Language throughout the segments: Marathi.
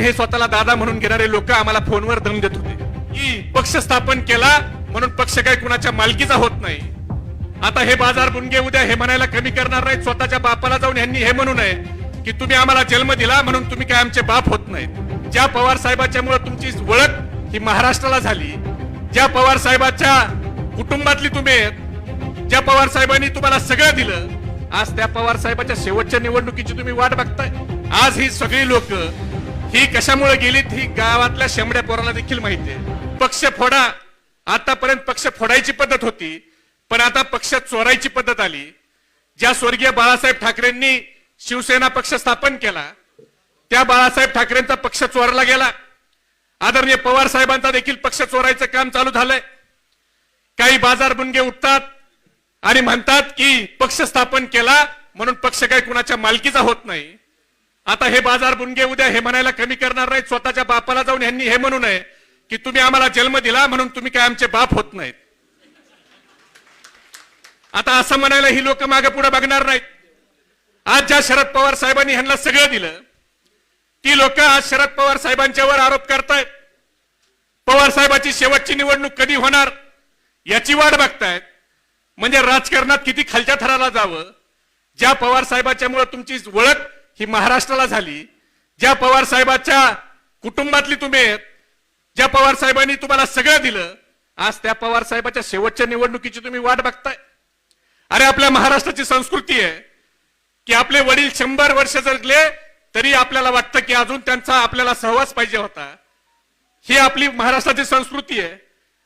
हे स्वतःला दादा म्हणून घेणारे लोक आम्हाला फोनवर दम देत होते. की पक्ष स्थापन केला म्हणून पक्ष काही कुणाच्या मालकीचा होत नाही. आता हे बाजार बुनगे उद्या हे म्हणायला कमी करणार नाहीत स्वतःच्या बापाला जाऊन यांनी हे म्हणू नये की तुम्ही आम्हाला जन्म दिला म्हणून तुम्ही काय आमचे बाप होत नाहीत. ज्या पवार साहेबाच्या मुळे तुमची ओळख ही महाराष्ट्राला झाली ज्या पवार साहेबाच्या कुटुंबातली तुम्ही आहेत ज्या पवार साहेबांनी तुम्हाला सगळं दिलं आज त्या पवार साहेबाच्या शेवटच्या निवडणुकीची तुम्ही वाट बघताय. आज ही सगळी लोक ही कशामुळे गेलीत ही गावातल्या शेंबड्या पोरांना देखील माहिती आहे. पक्ष फोडा. आतापर्यंत पक्ष फोडायची पद्धत होती पण आता पक्ष चोरायची पद्धत आली. ज्या स्वर्गीय बाळासाहेब ठाकरेंनी शिवसेना पक्ष स्थापन केला त्या बाळासाहेब ठाकरेंचा पक्ष चोरला गेला. आदरणीय पवार साहेबांचा देखील पक्ष चोरायचं काम चालू झालंय. काही बाजार बुनगे उठतात आणि म्हणतात की पक्ष स्थापन केला म्हणून पक्ष काही कुणाच्या मालकीचा होत नाही. आता हे बाजार बुनगे उद्या हे म्हणायला कमी करणार नाहीत. स्वतःच्या बापाला जाऊन यांनी हे म्हणू नये की तुम्ही आम्हाला जन्म दिला म्हणून तुम्ही काय आमचे बाप होत नाहीत. आता असं म्हणायला ही लोक मागे पुढे बघणार नाहीत. आज ज्या शरद पवार साहेबांनी ह्यांना सगळं दिलं ती लोक आज शरद पवार साहेबांच्यावर आरोप करतायत. पवार साहेबाची शेवटची निवडणूक कधी होणार याची वाट बघतायत. म्हणजे राजकारणात किती खालच्या थराला जावं ज्या पवार साहेबाच्यामुळे तुमची ओळख ही महाराष्ट्राला झाली. ज्या पवार साहेबाच्या कुटुंबातली तुम्ही आहेत ज्या पवार साहेबांनी तुम्हाला सगळं दिलं आज त्या पवार साहेबाच्या शेवटच्या निवडणुकीची तुम्ही वाट बघताय. अरे आपल्या महाराष्ट्राची संस्कृती आहे की आपले वडील शंभर वर्ष जगले तरी आपल्याला वाटतं की अजून त्यांचा आपल्याला सहवास पाहिजे होता. ही आपली महाराष्ट्राची संस्कृती आहे.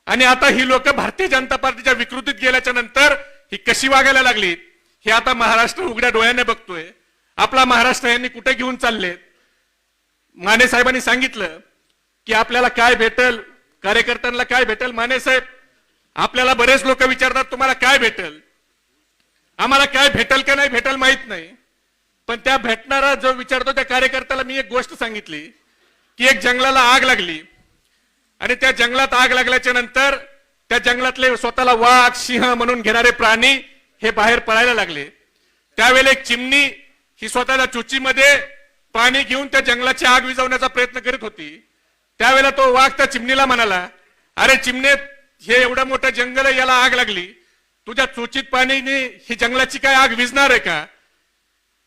आणि आता ही लोक भारतीय जनता पार्टीच्या विकृतीत गेल्याच्यानंतर ही कशी वागायला लागलीत हे आता महाराष्ट्र उघड्या डोळ्याने बघतोय. आपला महाराष्ट्र यांनी कुठे घेऊन चालले? माने साहेबांनी सांगितलं की आपल्याला काय भेटल? कार्यकर्त्यांना काय भेटल? माने साहेब आपल्याला बरेच लोक विचारतात तुम्हाला काय भेटल? आम्हाला काय भेटल का नाही भेटल माहीत नाही. पण त्या भेटणारा जो विचारतो त्या कार्यकर्त्याला मी एक गोष्ट सांगितली की एक जंगलाला आग लागली. आणि त्या जंगलात आग लागल्याच्या नंतर त्या जंगलातले स्वतःला वाघ सिंह म्हणून घेणारे प्राणी हे बाहेर पळायला लागले. त्यावेळेला एक चिमणी ही स्वतःच्या चुचीमध्ये पाणी घेऊन त्या जंगलाची आग विझवण्याचा प्रयत्न करीत होती. त्यावेळेला तो वाघ त्या चिमणीला म्हणाला अरे चिमणे हे एवढं मोठं जंगल आहे याला आग लागली. तुझ्या चोचीत पाणीने ही जंगलाची काय आग विझणार आहे का?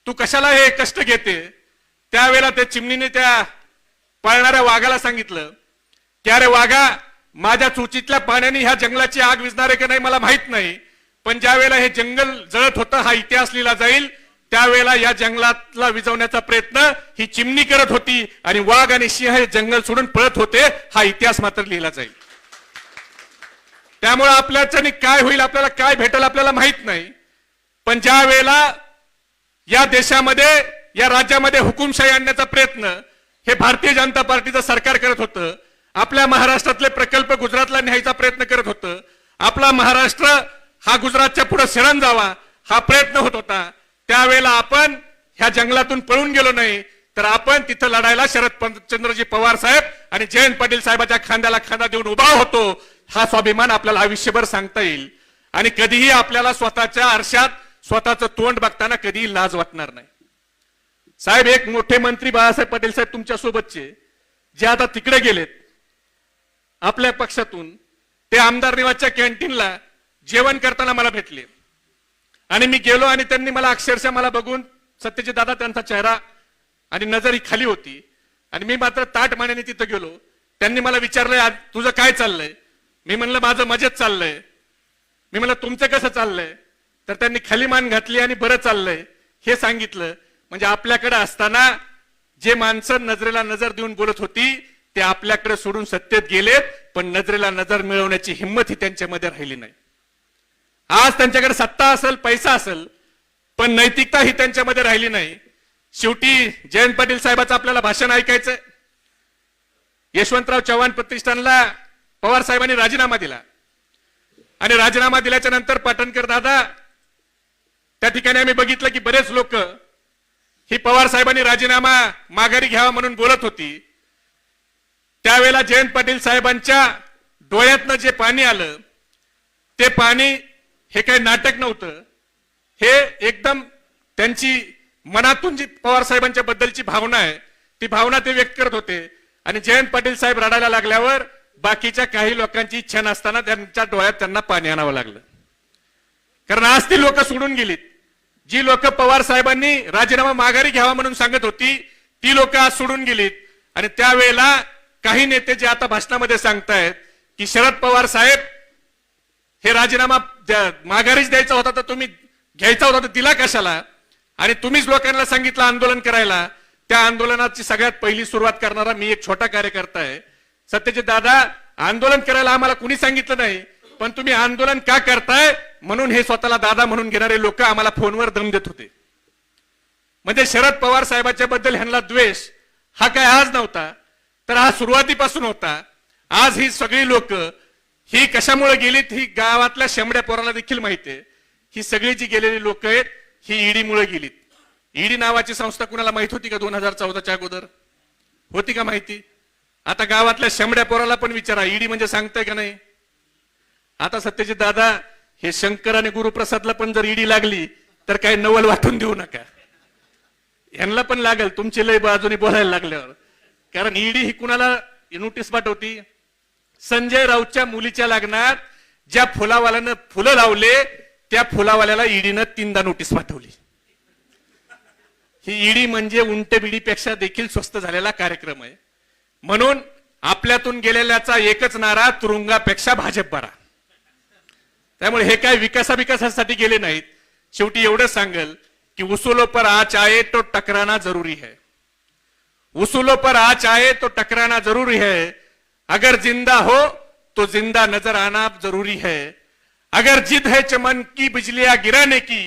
तू कशाला हे कष्ट घेते? त्यावेळेला त्या चिमणीने त्या पाळणाऱ्या वाघाला सांगितलं की अरे वाघा माझ्या चोचीतल्या पाण्याने ह्या जंगलाची आग विझणार आहे का नाही मला माहीत नाही. पण ज्या वेळेला हे जंगल जळत होतं हा इतिहास लिहिला जाईल त्यावेळेला या जंगलातला विझवण्याचा प्रयत्न ही चिमणी करत होती आणि वाघ आणि सिंह हे जंगल सोडून पळत होते हा इतिहास मात्र लिहिला जाईल. त्यामुळे आपल्याच्याने काय होईल आपल्याला काय भेटेल आपल्याला माहीत नाही. पण ज्या वेळेला या देशामध्ये या राज्यामध्ये हुकुमशाही आणण्याचा प्रयत्न हे भारतीय जनता पार्टीचं सरकार करत होतं आपल्या महाराष्ट्रातले प्रकल्प गुजरातला न्यायचा प्रयत्न करत होतं आपला महाराष्ट्र हा गुजरातच्या पुढे शरण जावा हा प्रयत्न होत होता. त्यावेळेला आपण ह्या जंगलातून पळून गेलो नाही तर आपण तिथं लढायला शरद चंद्रजी पवार साहेब आणि जयंत पाटील साहेबाच्या खांद्याला खांदा देऊन उभा होतो हा स्वाभिमान आपल्याला आयुष्यभर सांगता येईल. आणि कधीही आपल्याला स्वतःच्या आरशात स्वतःचं तोंड बघताना कधीही लाज वाटणार नाही. साहेब एक मोठे मंत्री बाळासाहेब पाटील साहेब तुमच्या सोबतचे जे आता तिकडे गेलेत आपल्या पक्षातून ते आमदार निवासच्या कॅन्टीनला जेवण करताना मला भेटले. आणि मी गेलो आणि त्यांनी मला अक्षरशः मला बघून सत्यजित दादा त्यांचा चेहरा आणि नजर ही खाली होती. आणि मी मात्र ताट मानेने तिथं गेलो. त्यांनी मला विचारलंय आज तुझं काय चाललंय? मी म्हणलं माझं मजेत चाललंय. मी म्हणलं तुमचं कसं चाललंय? तर त्यांनी खाली मान घातली आणि बरं चाललंय. हे सांगितलं. म्हणजे आपल्याकडे असताना जे माणसं नजरेला नजर देऊन बोलत होती ते आपल्याकडे सोडून सत्तेत गेलेत पण नजरेला नजर मिळवण्याची हिंमत ही त्यांच्यामध्ये राहिली नाही. आज त्यांच्याकडे सत्ता असेल पैसा असेल पण नैतिकता ही त्यांच्यामध्ये राहिली नाही. शेवटी जयंत पाटील साहेबाचं आपल्याला भाषण ऐकायचं यशवंतराव चव्हाण प्रतिष्ठानला पवार साहेबांनी राजीनामा दिला. आणि राजीनामा दिल्याच्या नंतर पाटणकर दादा त्या ठिकाणी आम्ही बघितलं की बरेच लोक ही पवार साहेबांनी राजीनामा माघारी घ्यावा म्हणून बोलत होती. त्यावेळेला जयंत पाटील साहेबांच्या डोळ्यातनं जे पाणी आलं ते पाणी हे काही नाटक नव्हतं. हे एकदम त्यांची मनातून जी पवार साहेबांच्या बद्दलची भावना आहे ती भावना ते व्यक्त करत होते. आणि जयंत पाटील साहेब रडायला लागल्यावर बाकीच्या काही लोकांची इच्छा नसताना त्यांच्या डोळ्यात त्यांना पाणी आणावं लागलं. कारण आज ती लोक सोडून गेलीत. जी लोक पवार साहेबांनी राजीनामा माघारी घ्यावा म्हणून सांगत होती ती लोक आज सोडून गेलीत. आणि त्यावेळेला काही नेते जे आता भाषणामध्ये सांगतायत की शरद पवार साहेब हे राजीनामा माघारीच द्यायचा होता तर तुम्ही घ्यायचा होता तर दिला कशाला? आणि तुम्हीच लोकांना सांगितलं आंदोलन करायला. त्या आंदोलनाची सगळ्यात पहिली सुरुवात करणारा मी एक छोटा कार्यकर्ता आहे. सत्यजित दादा आंदोलन करायला आम्हाला कुणी सांगितलं नाही पण तुम्ही आंदोलन का करताय? म्हणून हे स्वतःला दादा म्हणून घेणारे लोक आम्हाला फोनवर दम देत होते. म्हणजे शरद पवार साहेबांच्या बद्दल ह्यांना द्वेष हा काय आज नव्हता तर हा सुरुवातीपासून होता. आज ही सगळी लोक ही कशामुळे गेलीत ही गावातल्या शेंबड्या पोराला देखील माहिती आहे. ही सगळी जी गेलेली लोक आहेत ही ईडीमुळे गेलीत. ईडी नावाची संस्था कुणाला माहीत होती का दोन हजार चौदाच्या अगोदर? होती का माहिती? आता गावातल्या शेंबड्या पोराला पण विचारा ईडी म्हणजे सांगताय का नाही? आता सत्यजित दादा हे शंकर आणि गुरुप्रसादला पण जर ईडी लागली तर काही नवल वाटून देऊ नका. यांना पण लागेल तुमची लय बाजूने बोलायला लागल्यावर. कारण ईडी ही कुणाला नोटीस पाठवती? संजय राऊतच्या मुलीच्या लग्नात ज्या फुलावाल्यानं फुलं लावले त्या फुलावाल्याला ईडीनं तीनदा नोटीस पाठवली. ही ईडी म्हणजे उंट बिडीपेक्षा देखील स्वस्त झालेला कार्यक्रम आहे. म्हणून आपल्यातून गेलेल्याचा एकच नारा तुरुंगापेक्षा भाजप बरा. त्यामुळे हे काय विकासाविकासासाठी गेले नाहीत. शेवटी एवढं सांगेल की उसूलों पर आच आए तो टकराना जरुरी है. उसूलों पर आच आए तो टकराना जरुरी है. अगर ज़िंदा हो तो ज़िंदा नज़र आना ज़रूरी है। अगर जिद है चमन की बिजलियाँ गिराने की,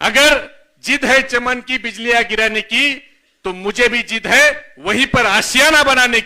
अगर जिद है चमन की बिजलियाँ गिराने की तो मुझे भी जिद है वहीं पर आशियाना बनाने की।